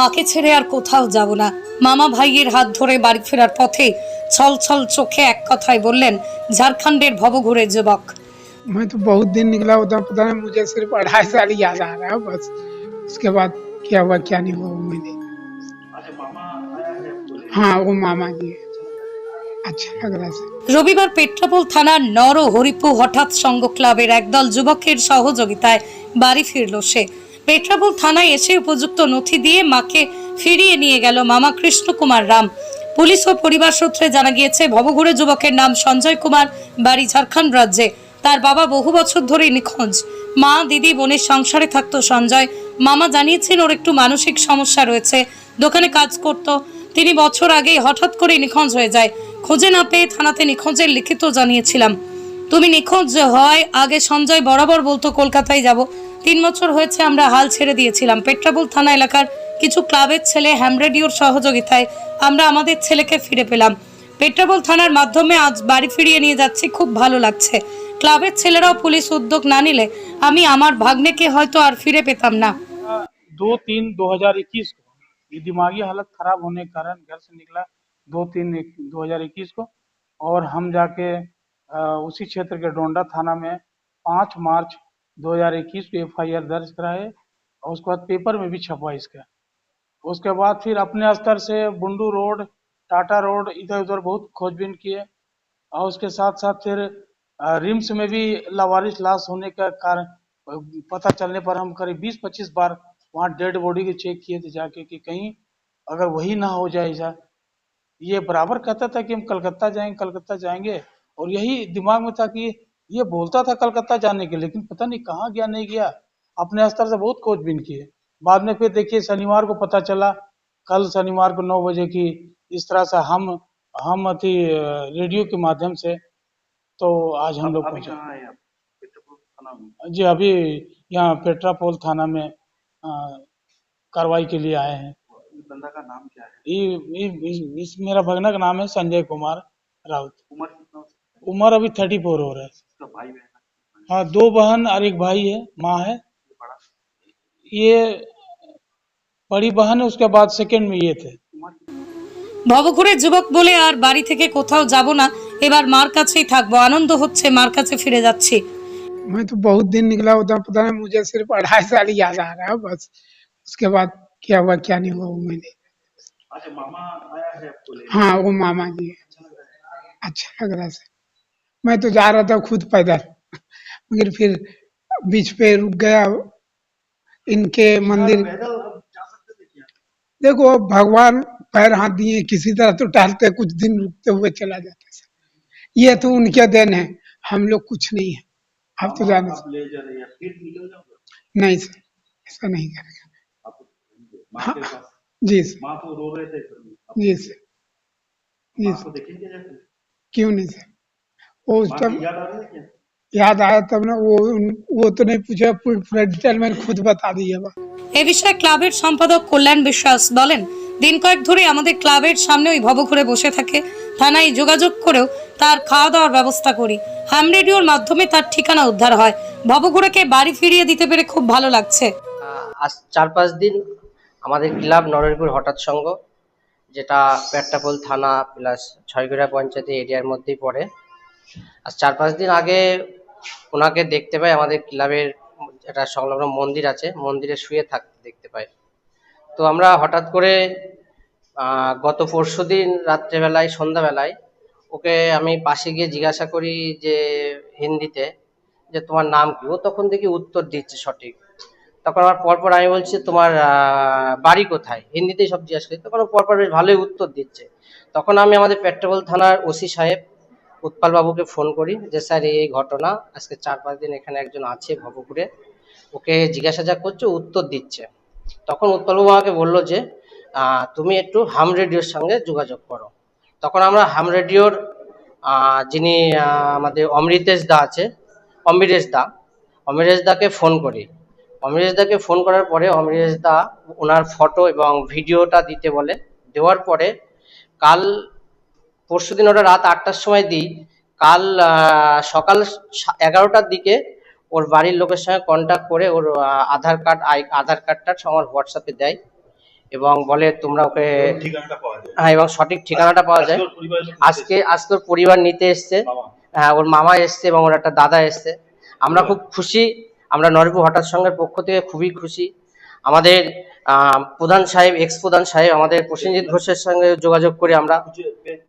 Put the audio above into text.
মাকে ছেড়ে আর কোথাও যাব না মামা ভাইয়ের হাত ধরে বাড়ি ফেরার পথে ছল ছল চোখে এক কথায় বললেন ঝাড়খণ্ডের ভবঘুরে যুবক मैं तो बहुत दिन निकला होता पता नहीं मुझे सिर्फ अढ़ाई साल ही याद आ रहा है बस उसके बाद क्या हुआ क्या नहीं हुआ वो मैंने हाँ वो मामा जी है अच्छा लग रहा है রবিবার পেট্রাপোল থানার নর ও হরিপু হঠাৎ সঙ্গ ক্লাবের একদল যুবকের সহযোগিতায় বাড়ি ফিরল সে পেট্রাপোল থানায় এসে উপযুক্ত নথি দিয়ে মাকে ফিরিয়ে নিয়ে গেল মামা কৃষ্ণ কুমার রাম। পুলিশ ও পরিবার সূত্রে জানা গিয়েছে, ভবঘুরে যুবকের নাম সঞ্জয় কুমার, বাড়ি ঝাড়খণ্ড রাজ্যে। তার বাবা বহু বছর ধরে নিখোঁজ। মা, দিদি, বোনের সংসারে থাকতো সঞ্জয়। মামা জানিয়েছেন, ওর একটু মানসিক সমস্যা রয়েছে। দোকানে কাজ করত। তিনি বছর আগেই হঠাৎ করে নিখোঁজ হয়ে যায়। খোঁজে না পেয়ে থানাতে নিখোঁজের লিখিত জানিয়েছিলাম। তুমি নিখোঁজ হয়, আগে সঞ্জয় বরাবর বলতো, কলকাতায় যাব। তিন বছর হয়েছে আমরা হাল ছেড়ে দিয়েছিলাম পেট্রাবুল থানা এলাকার কিছু ক্লাবের ছেলে হ্যাম রেডিওর সহযোগিতায় আমরা আমাদের ছেলেকে ফিরে পেলাম পেট্রাবুল থানার মাধ্যমে আজ বাড়ি ফিরিয়ে নিয়ে যাচ্ছি খুব ভালো লাগছে ক্লাবের ছেলেরাও পুলিশ উদ্যোগ না নিলে আমি আমার ভাগ্নেকে হয়তো আর ফিরে পেতাম না दो तीन दो हजार इक्कीस को ये दिमागी हालत खराब होने के कारण घर से निकला दो तीन दो हजार इक्कीस को और हम जाके अ, उसी क्षेत्र के डोंडा थाना में पाँच मार्च 2021 को एफ़ आई आर दर्ज कराए और उसके बाद पेपर में भी छपा इसका। उसके बाद फिर अपने स्तर से बुंडू रोड, टाटा रोड इधर उधर बहुत खोजबीन किए और उसके साथ साथ फिर रिम्स में भी लावारिस लाश होने का कारण, पता चलने पर हम करीब बीस पच्चीस बार वहाँ डेड बॉडी के चेक किए थे जाके कि कहीं अगर वही ना हो जाए ऐसा ये बराबर कहता था कि हम कलकत्ता जाएँगे कलकत्ता जाएँगे और यही दिमाग में था कि ये बोलता था कलकत्ता जाने के लेकिन पता नहीं कहाँ गया नहीं गया। अपने स्तर से बहुत खोजबीन किए। बाद में फिर देखिए शनिवार को पता चला कल शनिवार को नौ बजे की इस तरह से हम हम अति रेडियो के माध्यम से तो आज हम लोग पहुँचे। जी अभी यहाँ पेट्रापोल थाना में कार्रवाई के लिए आए हैं। बंदा का नाम क्या है? ये ये इस मेरा भगना का नाम है संजय कुमार राउत। उम्र उम्र अभी थर्टी फोर हो रहा है उसका भाई बहन है? हाँ दो बहन और एक भाई है माँ है ये बड़ा ये बड़ी बहन है उसके बाद सेकंड में ये थे उम्र कितना ভবঘুরে যুবক বলে আর বাড়ি থেকে কোথাও যাব না এবার মার কাছেই থাকবো আনন্দ হচ্ছে মার কাছে ফিরে যাচ্ছি मैं तो बहुत दिन निकला होता पता नहीं मुझे सिर्फ अढ़ाई साल ही याद आ रहा है बस उसके बाद क्या हुआ क्या नहीं हुआ वो मैंने अच्छा मामा आया है आपको लेने हाँ वो मामा जी है अच्छा लग रहा है सर मैं तो जा रहा था खुद पैदल। मगर फिर बीच पे रुक गया। इनके मंदिर पैदल अब जा सकते थे क्या? देखो भगवान पैर हाथ दिए किसी तरह तो टहलते कुछ दिन रुकते हुए चला जाता ये तो उनके दिन है। हम लोग कुछ नहीं है। आप तो जाने। आप ले जा रहे हैं। फिर निकल जाओगे? नहीं सर ऐसा नहीं करेगा। आप माँ के पास? जी सर। माँ तो रो रहे थे घर में आप जी सर। जी माँ सर। को देखेंगे जाके? क्यों नहीं सर? वो उस माँ टाइम की याद आ रही है क्या याद आया तब ना वो वो तो नहीं पूछा पूरी पूरा डिटेल मैंने खुद बता दिया बा এ বিষয়ে ক্লাবের সম্পাদক কল্যাণ বিশ্বাস বলেন দিন কয়েক ধরে আমাদের ক্লাবের সামনে ওই ভবঘুরে বসে থাকে থানায় যোগাযোগ করেও তার খাওয়া দাওয়ার ব্যবস্থা করি হ্যাম রেডিওর মাধ্যমে তার ঠিকানা উদ্ধার হয় ভবঘুরেকে বাড়ি ফিরিয়ে দিতে পেরে খুব ভালো লাগছে আহ, আজ চার পাঁচ দিন আমাদের ক্লাব নরেরপুর হঠাৎ সংঘ যেটা পেট্টাপোল থানা প্লাস ছয়গড়া পঞ্চায়েত এরিয়ার মধ্যেই পড়ে আজ চার পাঁচ দিন আগে ওনাকে দেখতে পাই, আমাদের ক্লাবের একটা সংলগ্ন মন্দির আছে, মন্দিরে শুয়ে থাকতে দেখতে পাই। তো আমরা হঠাৎ করে গত পরশু দিন রাত্রেবেলায়, সন্ধ্যাবেলায় ওকে আমি পাশে গিয়ে জিজ্ঞাসা করি যে, হিন্দিতে, যে তোমার নাম কি? ও তখন দেখি উত্তর দিচ্ছে সঠিক। তখন আমার পরপর আমি বলছি, তোমার বাড়ি কোথায়? হিন্দিতেই সব জিজ্ঞাসা করি। তখন পরপর বেশ ভালোই উত্তর দিচ্ছে। তখন আমি আমাদের পেট্রোল থানার ওসি সাহেব উৎপাল বাবুকে ফোন করি যে, স্যার, এই ঘটনা, আজকে চার পাঁচ দিন এখানে একজন আছে ভবপুরে। ওকে জিজ্ঞাসা যা করছে, উত্তর দিচ্ছে। তখন উৎপলবাবু আমাকে বলল যে তুমি একটু হাম রেডিওর সঙ্গে যোগাযোগ করো। তখন আমরা হাম রেডিওর যিনি আমাদের অমৃতেশ দা আছে, অমৃতেশ দা, অমৃতেশ দাকে ফোন করি। অমৃতেশ দাকে ফোন করার পরে অমৃতেশ দা, ওনার ফটো এবং ভিডিওটা দিতে বলে। দেওয়ার পরে কাল পরশু দিন ওটা রাত আটটার সময় দিই। কাল সকাল এগারোটার দিকে ওর বাড়ির লোকের সঙ্গে কন্ট্যাক্ট করে ওর আধার কার্ড আই আধার কার্ডটা আমার হোয়াটসঅ্যাপে দেয় এবং বলে তোমরা ওকে হ্যাঁ এবং সঠিক ঠিকানাটা পাওয়া যায়। আজকে আজকে ওর পরিবার নিতে এসছে। হ্যাঁ ওর মামা এসছে এবং ওর একটা দাদা এসছে। আমরা খুব খুশি। আমরা নরিপুর হঠাৎ সঙ্গের পক্ষ থেকে খুবই খুশি। আমাদের প্রধান সাহেব এক্স প্রধান সাহেব আমাদের প্রসেনজিৎ ঘোষের সঙ্গে যোগাযোগ করে আমরা।